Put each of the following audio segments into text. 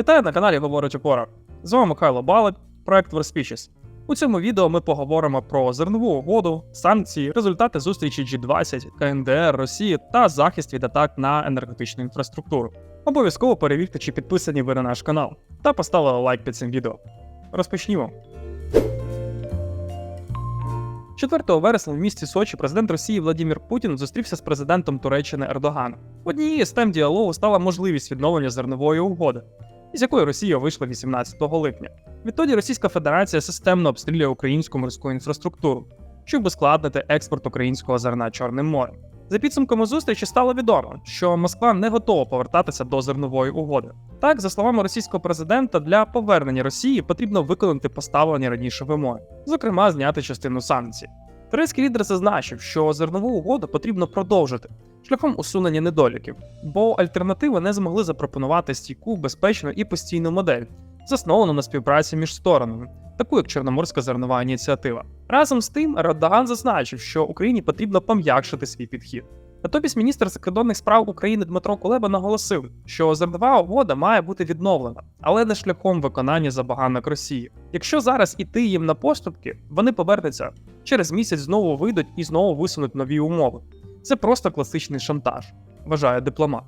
Вітаю на каналі Говорить Опора. З вами Михайло Балик, проект Species. У цьому відео ми поговоримо про зернову угоду, санкції, результати зустрічі G20, КНДР, Росії та захист від атак на енергетичну інфраструктуру. Обов'язково перевірте, чи підписані ви на наш канал, та поставили лайк під цим відео. Розпочнімо. 4 вересня в місті Сочі президент Росії Владимир Путін зустрівся з президентом Туреччини Ердоганом. Однією з тем діалогу стала можливість відновлення зернової угоди, із якої Росія вийшла 18 липня. Відтоді Російська Федерація системно обстрілює українську морську інфраструктуру, щоб ускладнити експорт українського зерна Чорним морем. За підсумками зустрічі стало відомо, що Москва не готова повертатися до зернової угоди. Так, за словами російського президента, для повернення Росії потрібно виконати поставлені раніше вимоги, зокрема, зняти частину санкцій. Турецький лідер зазначив, що зернову угоду потрібно продовжити шляхом усунення недоліків, бо альтернативи не змогли запропонувати стійку, безпечну і постійну модель, засновану на співпраці між сторонами, таку як Чорноморська зернова ініціатива. Разом з тим, Ердоган зазначив, що Україні потрібно пом'якшити свій підхід. Натомість міністр закордонних справ України Дмитро Кулеба наголосив, що зернова угода має бути відновлена, але не шляхом виконання забаганок Росії. Якщо зараз іти їм на поступки, вони повернуться через місяць знову вийдуть і знову висунуть нові умови. Це просто класичний шантаж, вважає дипломат.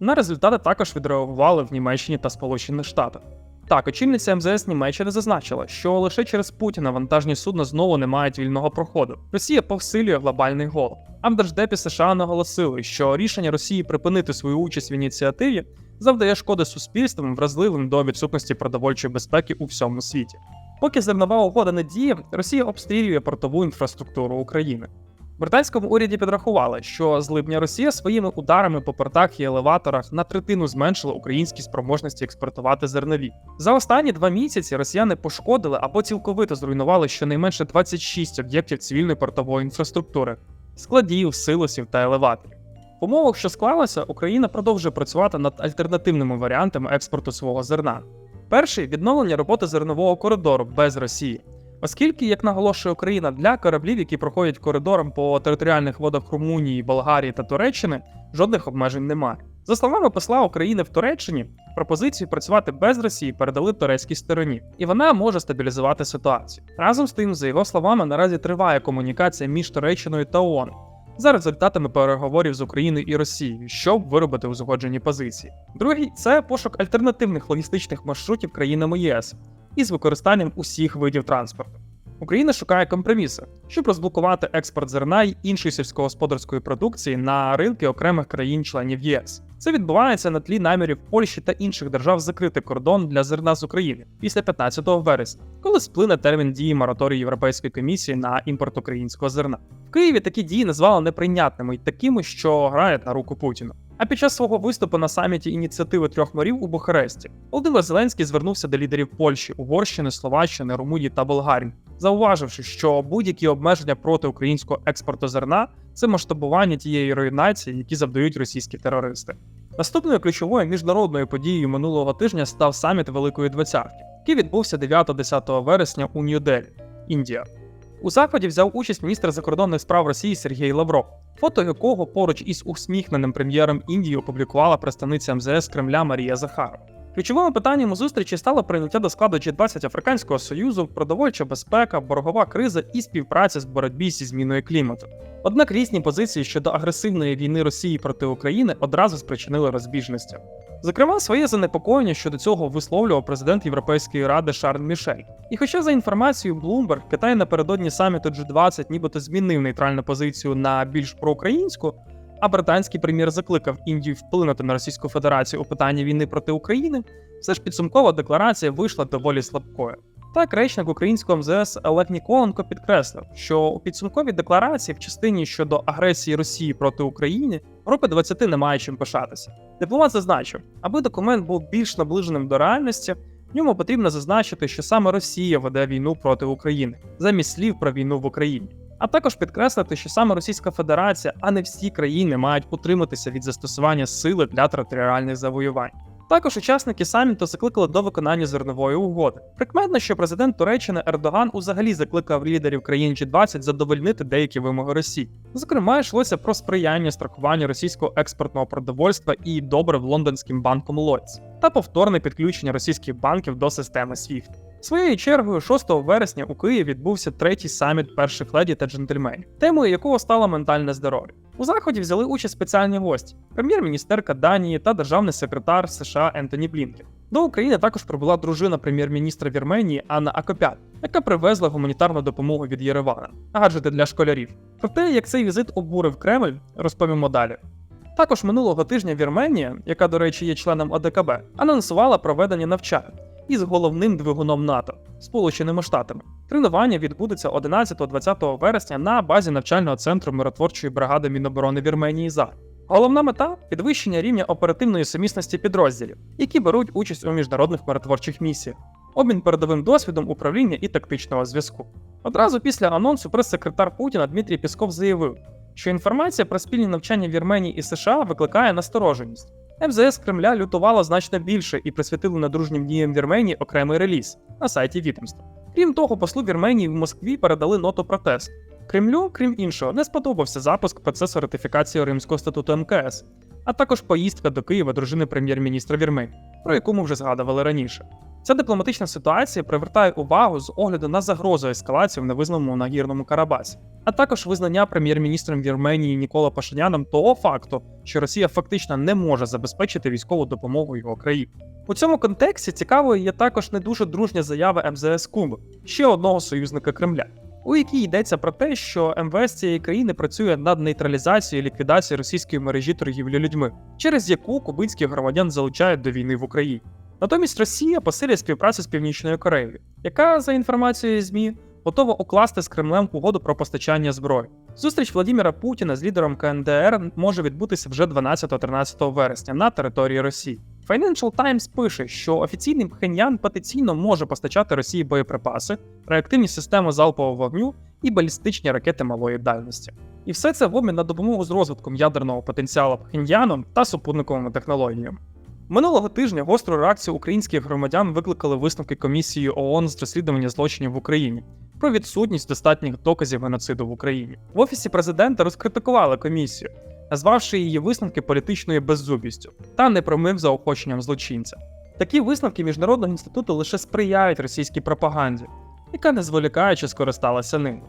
На результати також відреагували в Німеччині та Сполучених Штатах. Так, очільниця МЗС Німеччини зазначила, що лише через Путіна вантажні судна знову не мають вільного проходу. Росія посилює глобальний голод. А в Держдепі США наголосили, що рішення Росії припинити свою участь в ініціативі завдає шкоди суспільствам, вразливим до відсутності продовольчої безпеки у всьому світі. Поки зернова угода не діє, Росія обстрілює портову інфраструктуру України. Британському уряді підрахували, що з липня Росія своїми ударами по портах і елеваторах на третину зменшила українські спроможності експортувати зернові. За останні два місяці росіяни пошкодили або цілковито зруйнували щонайменше 26 об'єктів цивільної портової інфраструктури, складів, силосів та елеваторів. В умовах, що склалося, Україна продовжує працювати над альтернативними варіантами експорту свого зерна. Перший відновлення роботи зернового коридору без Росії. Оскільки, як наголошує Україна, для кораблів, які проходять коридором по територіальних водах Румунії, Болгарії та Туреччини, жодних обмежень немає. За словами посла України в Туреччині, пропозицію працювати без Росії передали турецькій стороні, і вона може стабілізувати ситуацію. Разом з тим, за його словами, наразі триває комунікація між Туреччиною та ООН за результатами переговорів з Україною і Росією, щоб виробити узгоджені позиції. Другий це пошук альтернативних логістичних маршрутів країнами ЄС із використанням усіх видів транспорту. Україна шукає компроміси, щоб розблокувати експорт зерна й іншої сільськогосподарської продукції на ринки окремих країн-членів ЄС. Це відбувається на тлі намірів Польщі та інших держав закрити кордон для зерна з України після 15 вересня, коли сплине термін дії мораторію Європейської комісії на імпорт українського зерна. В Києві такі дії назвали неприйнятними й такими, що грають на руку Путіну. А під час свого виступу на саміті ініціативи трьох морів у Бухаресті Володимир Зеленський звернувся до лідерів Польщі, Угорщини, Словаччини, Румунії та Болгарії, зауваживши, що будь-які обмеження проти українського експорту зерна це масштабування тієї руйнації, які завдають російські терористи. Наступною ключовою міжнародною подією минулого тижня став саміт Великої Двадцятки, який відбувся 9-10 вересня у Нью-Делі, Індія. У заході взяв участь міністр закордонних справ Росії Сергій Лавров, фото якого поруч із усміхненим прем'єром Індії опублікувала представниця МЗС Кремля Марія Захарова. Ключовими питанням зустрічі стало прийняття до складу G20 Африканського Союзу, продовольча безпека, боргова криза і співпраця з боротьбі зі зміною клімату. Однак різні позиції щодо агресивної війни Росії проти України одразу спричинили розбіжності. Зокрема, своє занепокоєння щодо цього висловлював президент Європейської ради Шарль Мішель. І хоча за інформацією Bloomberg, Китай напередодні саміту G20 нібито змінив нейтральну позицію на більш проукраїнську, а британський прем'єр закликав Індію вплинути на Російську Федерацію у питанні війни проти України, все ж підсумкова декларація вийшла доволі слабкою. Так, речник українського МЗС Олег Ніколенко підкреслив, що у підсумковій декларації в частині щодо агресії Росії проти України групи 20 немає чим пишатися. Дипломат зазначив, аби документ був більш наближеним до реальності, в ньому потрібно зазначити, що саме Росія веде війну проти України замість слів про війну в Україні. А також підкреслити, що саме Російська Федерація, а не всі країни мають утриматися від застосування сили для територіальних завоювань. Також учасники саміту закликали до виконання зернової угоди. Прикметно, що президент Туреччини Ердоган узагалі закликав лідерів країн G20 задовольнити деякі вимоги Росії. Зокрема, йшлося про сприяння страхуванню російського експортного продовольства і добрив лондонським банком Lloyds та повторне підключення російських банків до системи SWIFT. Своєю чергою, 6 вересня у Києві відбувся третій саміт перших леді та джентльменів, темою якого стало ментальне здоров'я. У заході взяли участь спеціальні гості: прем'єр-міністерка Данії та державний секретар США Ентоні Блінкен. До України також прибула дружина прем'єр-міністра Вірменії Анна Акопян, яка привезла гуманітарну допомогу від Єревана, гаджети для школярів. Про те, як цей візит обурив Кремль, розповімо далі. Також минулого тижня Вірменія, яка, до речі, є членом ОДКБ, анонсувала проведення навчань із головним двигуном НАТО Сполученими Штатами. Тренування відбудеться 11-20 вересня на базі навчального центру миротворчої бригади Міноборони Вірменії ЗАР. Головна мета підвищення рівня оперативної сумісності підрозділів, які беруть участь у міжнародних миротворчих місіях, обмін передовим досвідом управління і тактичного зв'язку. Одразу після анонсу прес-секретар Путіна Дмитрій Пісков заявив, що інформація про спільні навчання Вірменії і США викликає настороженість. МЗС Кремля лютувало значно більше і присвятили надружнім діям Вірменії окремий реліз на сайті відомства. Крім того, послу Вірменії в Москві передали ноту протест. Кремлю, крім іншого, не сподобався запуск процесу ратифікації Римського статуту МКС, а також поїздка до Києва дружини прем'єр-міністра Вірменії, про яку ми вже згадували раніше. Ця дипломатична ситуація привертає увагу з огляду на загрозу ескалації в невизнаному нагірному Карабасі, а також визнання прем'єр-міністром Вірменії Нікола Пашиняном того факту, що Росія фактично не може забезпечити військову допомогу його країні. У цьому контексті цікавою є також не дуже дружня заява МЗС Куби, ще одного союзника Кремля, у якій йдеться про те, що МВС цієї країни працює над нейтралізацією і ліквідацією російської мережі торгівлі людьми, через яку кубинських громадян залучають до війни в Україні. Натомість Росія посилює співпрацю з Північною Кореєю, яка, за інформацією ЗМІ, готова укласти з Кремлем угоду про постачання зброї. Зустріч Владіміра Путіна з лідером КНДР може відбутися вже 12-13 вересня на території Росії. Financial Times пише, що офіційний Пхеньян потенційно може постачати Росії боєприпаси, реактивні системи залпового вогню і балістичні ракети малої дальності. І все це в обмін на допомогу з розвитком ядерного потенціалу Пхеньяном та супутниковими технологіями. Минулого тижня гостру реакцію українських громадян викликали висновки комісії ООН з розслідування злочинів в Україні про відсутність достатніх доказів геноциду в Україні. В офісі президента розкритикували комісію, назвавши її висновки політичною беззубістю та непрямим заохоченням злочинця. Такі висновки міжнародного інституту лише сприяють російській пропаганді, яка не зволікаючи скористалася ними.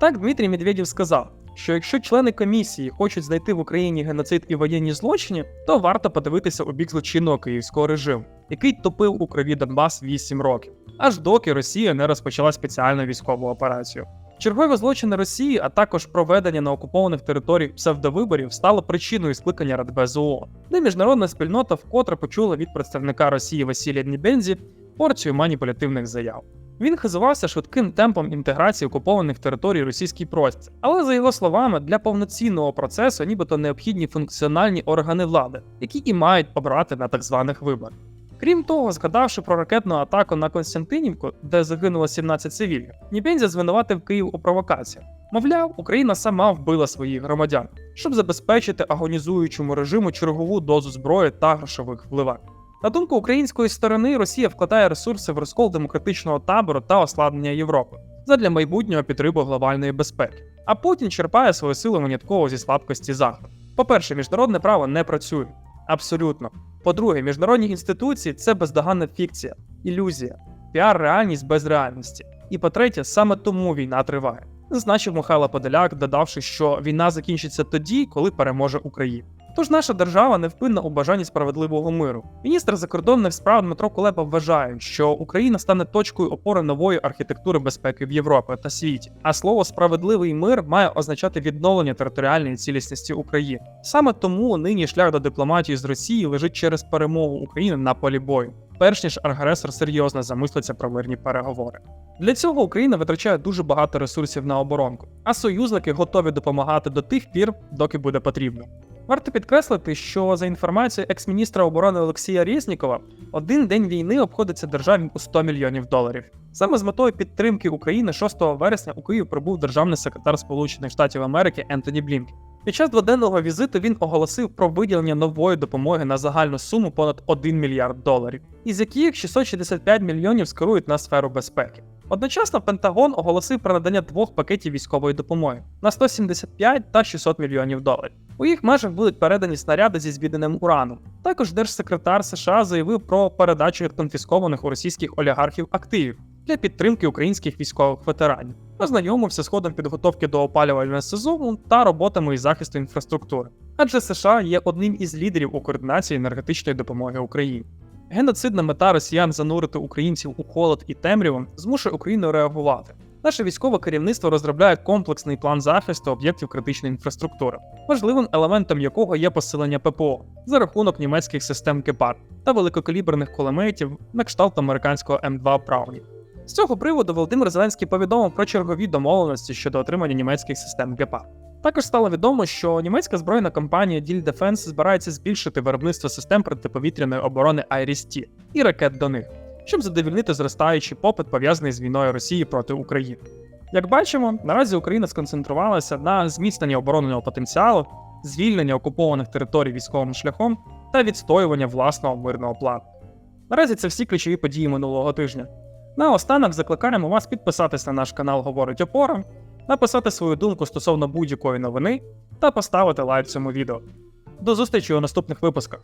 Так Дмитрій Медведєв сказав, що якщо члени комісії хочуть знайти в Україні геноцид і воєнні злочини, то варто подивитися у бік злочинного київського режиму, який топив у крові Донбас 8 років, аж доки Росія не розпочала спеціальну військову операцію. Чергові злочини Росії, а також проведення на окупованих територіях псевдовиборів стало причиною скликання Радбезу ООН, де міжнародна спільнота вкотре почула від представника Росії Василія Днібензі порцію маніпулятивних заяв. Він хизувався швидким темпом інтеграції окупованих територій російський простір, але за його словами, для повноцінного процесу нібито необхідні функціональні органи влади, які і мають обрати на так званих виборах. Крім того, згадавши про ракетну атаку на Константинівку, де загинуло 17 цивільних, Нібензя звинуватив Київ у провокаціях. Мовляв, Україна сама вбила своїх громадян, щоб забезпечити агонізуючому режиму чергову дозу зброї та грошових вливань. На думку української сторони, Росія вкладає ресурси в розкол демократичного табору та ослаблення Європи задля майбутнього підриву глобальної безпеки. А Путін черпає свою силу винятково зі слабкості Заходу. По-перше, міжнародне право не працює. Абсолютно. По-друге, міжнародні інституції це бездоганна фікція, ілюзія, піар-реальність без реальності. І по-третє, саме тому війна триває. Зазначив Михайло Подоляк, додавши, що війна закінчиться тоді, коли переможе Україна. Тож наша держава невпинна у бажанні справедливого миру. Міністр закордонних справ Дмитро Кулеба вважає, що Україна стане точкою опори нової архітектури безпеки в Європі та світі. А слово справедливий мир має означати відновлення територіальної цілісності України. Саме тому нині шлях до дипломатії з Росії лежить через перемогу України на полі бою, перш ніж агресор серйозно замислиться про мирні переговори. Для цього Україна витрачає дуже багато ресурсів на оборонку, а союзники готові допомагати до тих пір, доки буде потрібно. Варто підкреслити, що за інформацією екс-міністра оборони Олексія Резнікова, один день війни обходиться державі у 100 мільйонів доларів. Саме з метою підтримки України 6 вересня у Київ прибув державний секретар Сполучених Штатів Америки Ентоні Блінкен. Під час дводенного візиту він оголосив про виділення нової допомоги на загальну суму понад 1 мільярд доларів, із яких 665 мільйонів скерують на сферу безпеки. Одночасно Пентагон оголосив про надання двох пакетів військової допомоги на 175 та 600 мільйонів доларів. У їх межах будуть передані снаряди зі звідненим ураном. Також держсекретар США заявив про передачу конфіскованих у російських олігархів активів для підтримки українських військових ветеранів. Ознайомився з ходом підготовки до опалювального сезону та роботами із захисту інфраструктури. Адже США є одним із лідерів у координації енергетичної допомоги Україні. Геноцидна мета росіян занурити українців у холод і темряву змушує Україну реагувати. Наше військове керівництво розробляє комплексний план захисту об'єктів критичної інфраструктури, важливим елементом якого є посилення ППО за рахунок німецьких систем Гепард та великокаліберних кулеметів на кшталт американського М2 Браунів. З цього приводу Володимир Зеленський повідомив про чергові домовленості щодо отримання німецьких систем Гепард. Також стало відомо, що німецька збройна компанія Діль Defense збирається збільшити виробництво систем протиповітряної оборони IRIS-T і ракет до них, щоб задовільнити зростаючий попит, пов'язаний з війною Росії проти України. Як бачимо, наразі Україна сконцентрувалася на зміцненні оборонного потенціалу, звільнення окупованих територій військовим шляхом та відстоювання власного мирного плану. Наразі це всі ключові події минулого тижня. Наостанок закликаємо вас підписатись на наш канал Говорить Опора, написати свою думку стосовно будь-якої новини та поставити лайк цьому відео. До зустрічі у наступних випусках.